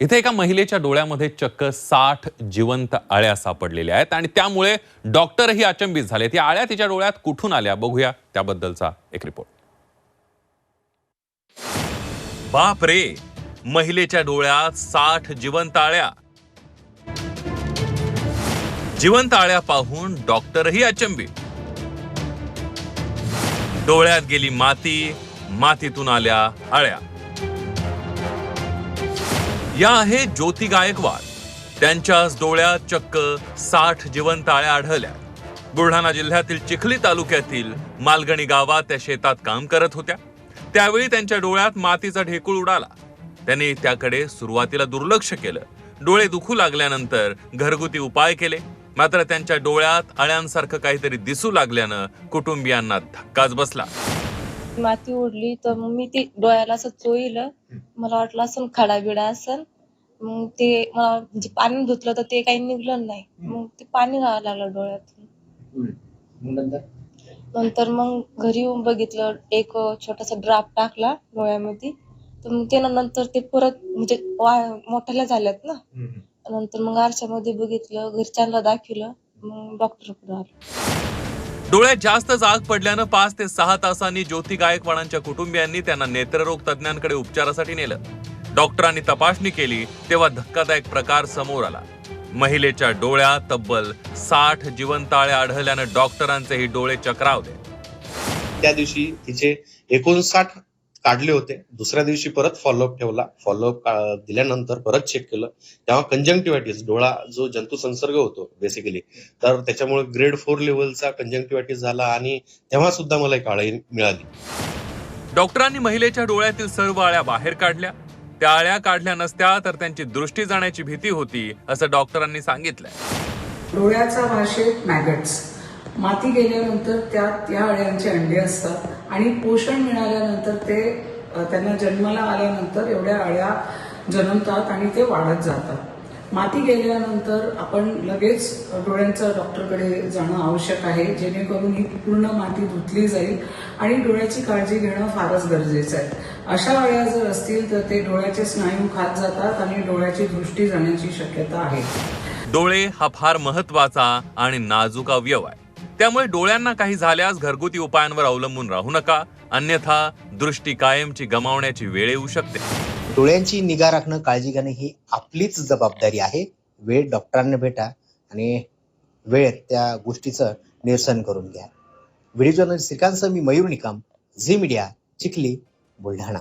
इथे एका महिलेच्या डोळ्यामध्ये चक्क साठ जिवंत आळ्या सापडलेल्या आहेत आणि त्यामुळे डॉक्टरही अचंबित झालेत. या आळ्या तिच्या डोळ्यात कुठून आल्या? बघूया त्याबद्दलचा एक रिपोर्ट. बाप रे! महिलेच्या डोळ्यात साठ जिवंत आळ्या. जिवंत आळ्या पाहून डॉक्टरही अचंबित. डोळ्यात गेली माती मातीतून आल्या आळ्या. या आहे ज्योती गायकवाड. त्यांच्याच डोळ्यात चक्क साठ जीवनताळ्या आढळल्या. बुलढाणा जिल्ह्यातील चिखली तालुक्यातील मालगणी गावात त्या शेतात काम करत होत्या. त्यावेळी त्यांच्या डोळ्यात मातीचा ढेकूळ उडाला. त्यांनी त्याकडे सुरुवातीला दुर्लक्ष केलं. डोळे दुखू लागल्यानंतर घरगुती उपाय केले. मात्र त्यांच्या डोळ्यात अळ्यांसारखं काहीतरी दिसू लागल्यानं कुटुंबियांना धक्काच बसला. माती उडली तर मी ती डोळ्याला असं चोईलं मला वाटलं असं खडा बिडा असन मग ते मला म्हणजे पाणी धुतलं तर ते काही निघलं नाही. मग ते पाणी घालायला लागलं डोळ्यातून. मग नंतर? नंतर मग घरी येऊन बघितलं एक छोटासा ड्राप टाकला डोळ्यामध्ये. तर मग ते नंतर ते परत म्हणजे वा- मोठ्याला झाल्यात ना. नंतर मग आरशामध्ये बघितलं घरच्यांना दाखवलं मग डॉक्टरकडे आलो. डोळ्यात जास्त जाग पडल्यानं पाच ते सहा तासांनी ज्योती गायकवाडांच्या कुटुंबियांनी त्यांना नेत्ररोग तज्ज्ञांकडे उपचारासाठी नेलं. डॉक्टरांनी तपासणी केली तेव्हा धक्कादायक प्रकार समोर आला. महिलेच्या डोळ्यात तब्बल साठ जीवनताळे आढळल्यानं डॉक्टरांचेही डोळे चक्रावले. त्या दिवशी तिचे एकोणसाठ काढले होते. दुसऱ्या दिवशी परत फॉलोअप ठेवला. फॉलोअप दिल्यानंतर परत चेक केलं. तेव्हा कंजंक्टिव्हायटिस डोळा जो जंतू संसर्ग होतो बेसिकली तर त्याच्यामुळे ग्रेड फोर लेवलचा कंजंक्टिव्हायटिस झाला आणि तेव्हा सुद्धा मला एक आळी मिळाली. डॉक्टरांनी महिलेच्या डोळ्यातील सर्व आळ्या बाहेर काढल्या. त्या आळ्या काढल्या नसत्या तर त्यांची दृष्टी जाण्याची भीती होती असं डॉक्टरांनी सांगितलंय. डोळ्याचा भाषेत मॅगट्स माती गेल्यानंतर त्यात त्या अळ्यांचे अंडे असतात आणि पोषण मिळाल्यानंतर ते त्यांना जन्माला आल्यानंतर एवढ्या अळ्या जन्मतात आणि ते वाढत जातात. माती गेल्यानंतर आपण लगेच डोळ्यांचा डॉक्टरकडे जाणं आवश्यक आहे जेणेकरून ही पूर्ण माती धुतली जाईल आणि डोळ्याची काळजी घेणं फारच गरजेचं आहे. अशा अळ्या जर असतील तर ते डोळ्याचे स्नायू खात जातात आणि डोळ्याची दृष्टी जाण्याची शक्यता आहे. डोळे हा फार महत्त्वाचा आणि नाजूक अवयव आहे. त्यामुळे डोळ्यांना काही झाल्यास घरगुती उपायांवर अवलंबून राहू नका. अन्यथा दृष्टी कायमची गमावण्याची वेळ येऊ शकते. डोळ्यांची निगा राखणं काळजी घेणं ही आपलीच जबाबदारी आहे. वेळ डॉक्टरांना भेटा आणि वेळ त्या गोष्टीचं निरसन करून घ्या. व्हिडिओ जर्नलिस्ट श्रीकांत मी मयूर निकम झी मीडिया चिखली बुलढाणा.